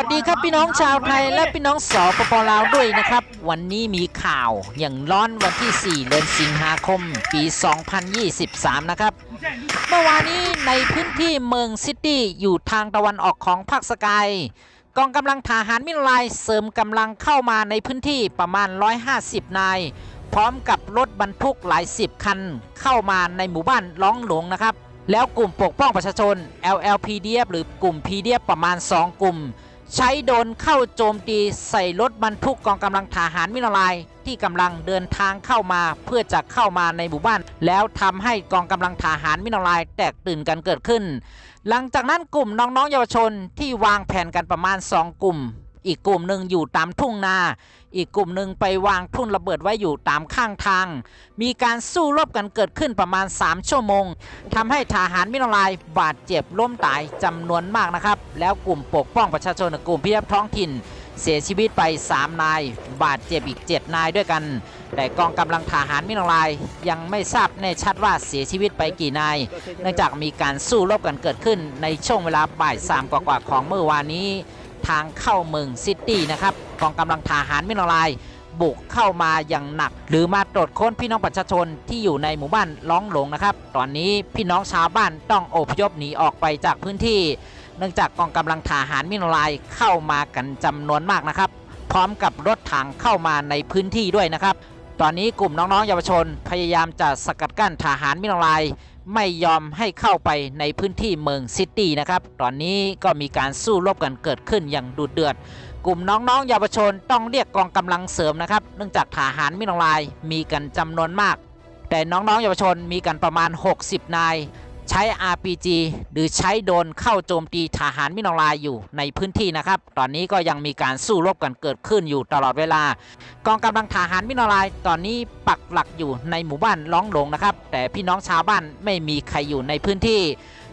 วัสดีครับพี่น้องชาวไทยและพี่น้องสปปลาวด้วยนะครับ วันนี้มีข่าวอย่างร้อนวันที่ 4 เดือนสิงหาคม ปี 2023 นะครับ เมื่อวานนี้ในพื้นที่เมืองซิตี้อยู่ทางตะวันออกของภาคสกายกองกำลังทหารมิโนไลเสริมกำลังเข้ามาในพื้นที่ประมาณ 150 นาย พร้อมกับรถบรรทุกหลายสิบคัน เข้ามาในหมู่บ้านล้องหลวงนะครับแล้วกลุ่มปกป้องประชาชน LLPDF หรือกลุ่ม PDF ประมาณ 2 กลุ่ม ใช้โดนเข้าโจมตีใส่รถบรรทุกกองกำลังทหารมิโนาลที่กำลังเดินทางเข้ามาเพื่อจะเข้ามาในหมู่บ้าน แล้วทำให้กองกำลังทหารมิโนาลแตกตื่นกันเกิดขึ้น หลังจากนั้นกลุ่มน้องๆเยาวชนที่วางแผนกันประมาณ 2 กลุ่ม อีกกลุ่มหนึ่งอยู่ตามทุ่งนา อีกกลุ่มหนึ่งไปวางทุ่นระเบิดไว้อยู่ตามข้างทาง มีการสู้รบกันเกิดขึ้นประมาณ 3 ชั่วโมงทำให้ทหารมิโนไลบาดเจ็บล้มตายจำนวนมากนะครับ แล้วกลุ่มปกป้องประชาชนกลุ่มพิทักษ์ท้องถิ่น เสียชีวิตไป 3 นาย บาดเจ็บอีก 7 นายด้วยกัน แต่กองกำลังทหารมิโนไลยังไม่ทราบแน่ชัดว่าเสียชีวิตไปกี่นาย เนื่องจากมีการสู้รบกันเกิดขึ้นในช่วงเวลาบ่ายสามกว่าๆของเมื่อวานนี้ ทางเข้าเมืองซิตี้นะครับกองกำลังทหารมินไลบุกเข้ามาอย่างหนัก หรือมาตรวจค้นพี่น้องประชาชนที่อยู่ในหมู่บ้านล้องหลงนะครับ ตอนนี้พี่น้องชาวบ้านต้องอพยพหนีออกไปจากพื้นที่ เนื่องจากกองกำลังทหารมินไลเข้ามากันจำนวนมากนะครับ พร้อมกับรถถังเข้ามาในพื้นที่ด้วยนะครับ ตอนนี้กลุ่มน้องๆเยาวชนพยายามจะสกัดกั้นทหารมิโนไลไม่ยอมให้เข้าไปในพื้นที่เมืองซิตี้นะครับ ตอนนี้ก็มีการสู้รบกันเกิดขึ้นอย่างดุเดือด กลุ่มน้องๆเยาวชนต้องเรียกกองกำลังเสริมนะครับ เนื่องจากทหารมิโนไลมีกันจำนวนมาก แต่น้องๆเยาวชนมีกันประมาณ 60 นาย ใช้ RPG หรือใช้โดนเข้าโจมตีทหารมินไลาอยู่ในพื้นที่นะครับ ตอนนี้ก็ยังมีการสู้รบกันเกิดขึ้นอยู่ตลอดเวลา กองกำลังทหารมินไลาตอนนี้ปักหลักอยู่ในหมู่บ้านล้องหลงนะครับ แต่พี่น้องชาวบ้านไม่มีใครอยู่ในพื้นที่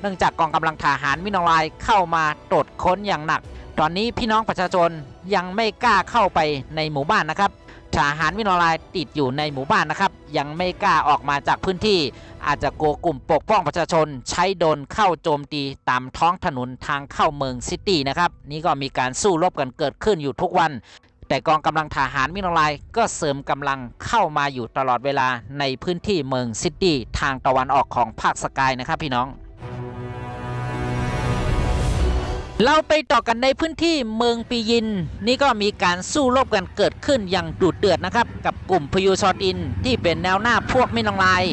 เนื่องจากกองกำลังทหารมินไลาเข้ามาตรวจค้นอย่างหนัก ตอนนี้พี่น้องประชาชนยังไม่กล้าเข้าไปในหมู่บ้านนะครับ ทหารมินไลาติดอยู่ในหมู่บ้านนะครับ ยังไม่กล้าออกมาจากพื้นที่ อาจจะกลัวกลุ่มปกป้องประชาชน ใช้โดนเข้าโจมตีตามท้องถนนทางเข้าเมืองซิตี้นะครับ นี่ก็มีการสู้รบกันเกิดขึ้นอยู่ทุกวัน แต่กองกำลังทหารมิโนไลก็เสริมกำลังเข้ามาอยู่ตลอดเวลาในพื้นที่เมืองซิตี้ทางตะวันออกของภาคสกายนะครับพี่น้อง เราไปต่อกันในพื้นที่เมืองปียิน นี่ก็มีการสู้รบกันเกิดขึ้นอย่างดุเดือดนะครับ กับกลุ่มพยูชอติน ที่เป็นแนวหน้าพวกมินองลาย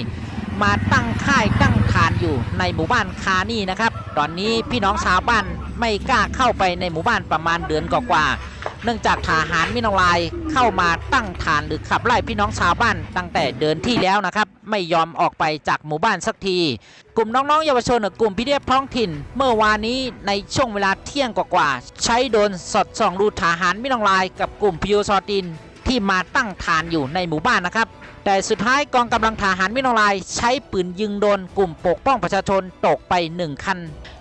มาตั้งค่ายตั้งฐานอยู่ในหมู่บ้านคานี่นะครับ ตอนนี้พี่น้องชาวบ้านไม่กล้าเข้าไปในหมู่บ้านประมาณเดือนกว่าๆ เนื่องจากทหารมินองลายเข้ามาตั้งฐานหรือขับไล่พี่น้องชาวบ้านตั้งแต่เดือนที่แล้วนะครับ ไม่ยอมออกไปจากหมู่บ้านสักที กลุ่มน้องๆเยาวชนกับกลุ่มพีเดียท้องถิ่น เมื่อวานนี้ในช่วงเวลาเที่ยงกว่าๆใช้โดนสอดส่องดูทหารมินองลายกับกลุ่มพิโยซอตินที่มาตั้งฐานอยู่ในหมู่บ้านนะครับ แต่สุดท้ายกองกำลังทหารมินองลาย ใช้ปืนยิงโดนกลุ่มปกป้องประชาชนตกไปหนึ่งคัน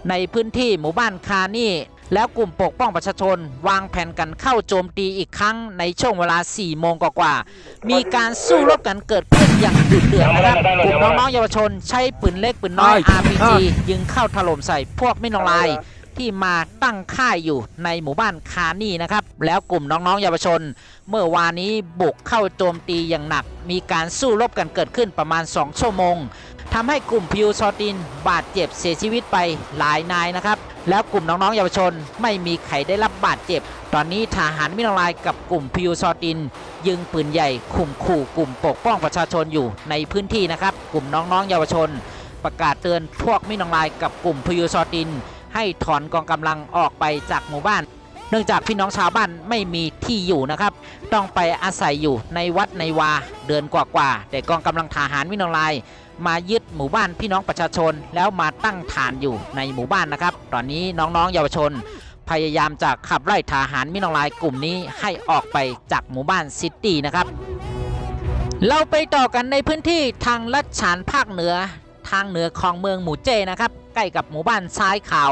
ในพื้นที่หมู่บ้านคานี่ แล้วกลุ่มปกป้องประชาชน วางแผนกันเข้าโจมตีอีกครั้งในช่วงเวลา 4 โมงกว่าๆมีการสู้รบกันเกิดขึ้นอย่างดุเดือดนะครับกลุ่มน้องๆเยาวชน ใช้ปืนเล็กปืนน้อย RPG ยิงเข้าถล่มใส่พวกมินองลายที่มาตั้งค่ายอยู่ในหมู่บ้านคานี่นะครับ แล้วกลุ่มน้องๆเยาวชน เมื่อวานนี้บุกเข้าโจมตีอย่างหนัก มีการสู้รบกันเกิดขึ้นประมาณ 2 ชั่วโมงทำให้กลุ่มพิวซอตินบาดเจ็บเสียชีวิตไปหลายนายนะครับ แล้วกลุ่มน้องๆเยาวชนไม่มีใครได้รับบาดเจ็บ ตอนนี้ทหารมิโนไลกับกลุ่มพิวซอติน ยิงปืนใหญ่ข่มขู่กลุ่มปกป้องประชาชนอยู่ในพื้นที่นะครับ กลุ่มน้องๆเยาวชน ประกาศเตือนพวกมินองลายกับกลุ่มพยูซอติน ให้ถอนกองกำลังออกไปจากหมู่บ้าน เนื่องจากพี่น้องชาวบ้านไม่มีที่อยู่นะครับ ต้องไปอาศัยอยู่ในวัดในวาเดือนกว่าๆแต่กองกำลังทหารมินองลาย มายึดหมู่บ้านพี่น้องประชาชน แล้วมาตั้งฐานอยู่ในหมู่บ้านนะครับ ตอนนี้น้องๆเยาวชน พยายามจะขับไล่ทหารมินองลายกลุ่มนี้ให้ออกไปจากหมู่บ้านซิตี้นะครับ เราไปต่อกันในพื้นที่ทางลัดฉานภาคเหนือ ทางเหนือของเมืองหมู่เจนะครับใกล้กับหมู่บ้านซ้ายขาว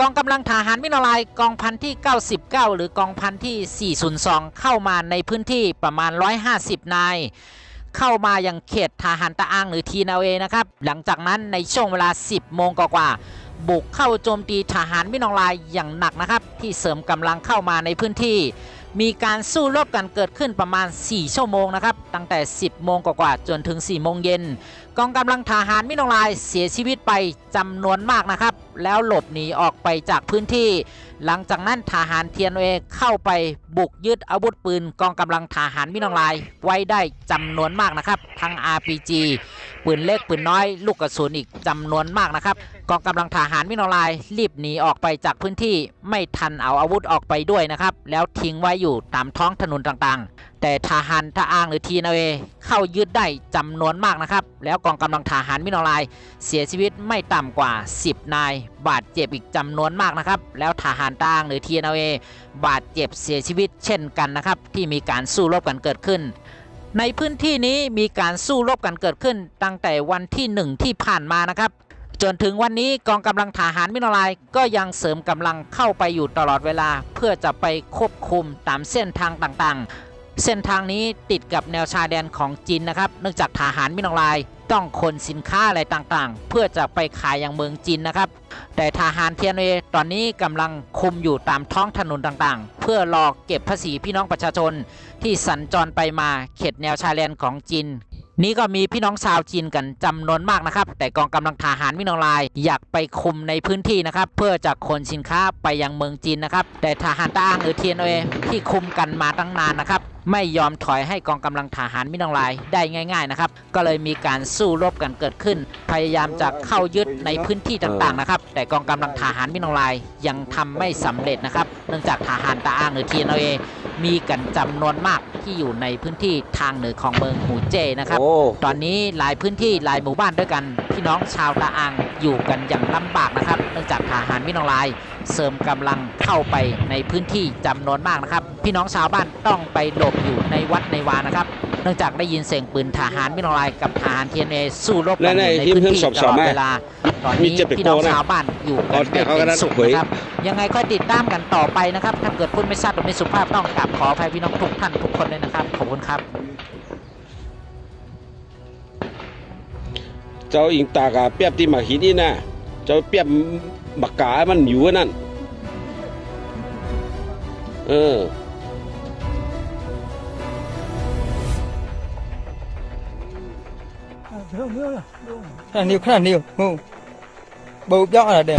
กองกำลังทหารมิโนลายกองพันที่ 99 หรือกองพันที่ 402 เข้ามาในพื้นที่ประมาณ 150 นาย เข้ามายังเขตทหารตะอางหรือทีนาเวนะครับ หลังจากนั้นในช่วงเวลา 10 โมงกว่าๆบุกเข้าโจมตีทหารมินองลายอย่างหนักนะครับ ที่เสริมกำลังเข้ามาในพื้นที่ มีการสู้รบกันเกิดขึ้นประมาณ 4 ชั่วโมงนะครับ ตั้งแต่ 10 โมงกว่าๆจนถึง 4 โมงเย็น กองกำลังทหารมินองลายเสียชีวิตไปจำนวนมากนะครับ แล้วหลบหนีออกไปจากพื้นที่ หลังจากนั้นทหารเทียนเอเข้าไปบุกยึดอาวุธปืนกองกำลังทหารมินองลายไว้ได้จำนวนมากนะครับ ทั้ง RPG ปืนเล็กปืนน้อย ลูกกระสุนอีกจำนวนมากนะครับกองกำลังทหารมินอลายรีบหนีออกไปจากพื้นที่ไม่ทันเอาอาวุธออกไปด้วยนะครับ แล้วทิ้งไว้อยู่ตามท้องถนนต่างๆ แต่ทหารทะอางหรือทีนาเอเข้ายึดได้จำนวนมากนะครับ แล้วกองกำลังทหารมินอลายเสียชีวิตไม่ต่ำกว่า 10 นาย บาดเจ็บอีกจำนวนมากนะครับ แล้วทหารตางหรือทีนาเอบาดเจ็บเสียชีวิตเช่นกันนะครับ ที่มีการสู้รบกันเกิดขึ้นในพื้นที่นี้มีการสู้รบกันเกิดขึ้นตั้งแต่วันที่หนึ่งที่ผ่านมานะครับ จนถึงวันนี้กองกำลังทหารมินอลายก็ยังเสริมกำลังเข้าไปอยู่ตลอดเวลา เพื่อจะไปควบคุมตามเส้นทางต่างๆ เส้นทางนี้ติดกับแนวชายแดนของจีนนะครับ เนื่องจากทหารมินอลายต้องขนสินค้าอะไรต่างๆ เพื่อจะไปขายยังเมืองจีนนะครับ แต่ทหารเทียนเวตอนนี้กำลังคุมอยู่ตามท้องถนนต่างๆ เพื่อรอเก็บภาษีพี่น้องประชาชนที่สัญจรไปมาเขตแนวชายแดนของจีน นี้ก็มีพี่น้องชาวจีนกันจำนวนมากนะครับ แต่กองกำลังทหารมินองลาย อยากไปคุมในพื้นที่นะครับ เพื่อจะขนสินค้าไปยังเมืองจีนนะครับ แต่ทหารต้างหรือเทียนเอที่คุมกันมาตั้งนานนะครับไม่ยอมถอยให้กองกำลังทหารมินองลายได้ง่าย ๆนะครับ ก็เลยมีการสู้รบกันเกิดขึ้น พยายามจะเข้ายึดในพื้นที่ต่างๆนะครับ แต่กองกำลังทหารมินองลายยังทำไม่สำเร็จนะครับ เนื่องจากทหารตาอ้างหรือทีนเอมีกันจำนวนมากที่อยู่ในพื้นที่ทางเหนือของเมืองหมูเจนะครับโอ้ตอนนี้หลายพื้นที่หลายหมู่บ้านด้วยกัน พี่น้องชาวตาอังอยู่กันอย่างลำบากนะครับ เนื่องจากทหารมินองลายเสริมกำลังเข้าไปในพื้นที่จำนวนมากนะครับ พี่น้องชาวบ้านต้องไปหลบอยู่ในวัดในวานะครับ เนื่องจากได้ยินเสียงปืนทหารมินองลายกับทหารเทียนเอสู้รบกันอยู่ในพื้นที่ตลอดเวลาตอนนี้พี่น้องชาวบ้านอยู่กันไม่เป็นสุขนะครับยังไงค่อยติดตามกันต่อไปนะครับ ถ้าเกิดพูดไม่ชัดหรือไม่สุภาพต้องกราบขออภัยพี่น้องทุกท่านทุกคนเลยนะครับขอบคุณครับ เจ้าอิงตากะเปียบที่มาหินนี่นะเจ้าเปียบบักกาให้มันอยู่นั่นเออ khá là nhiều khá là nhiều bầu gió là đẹp.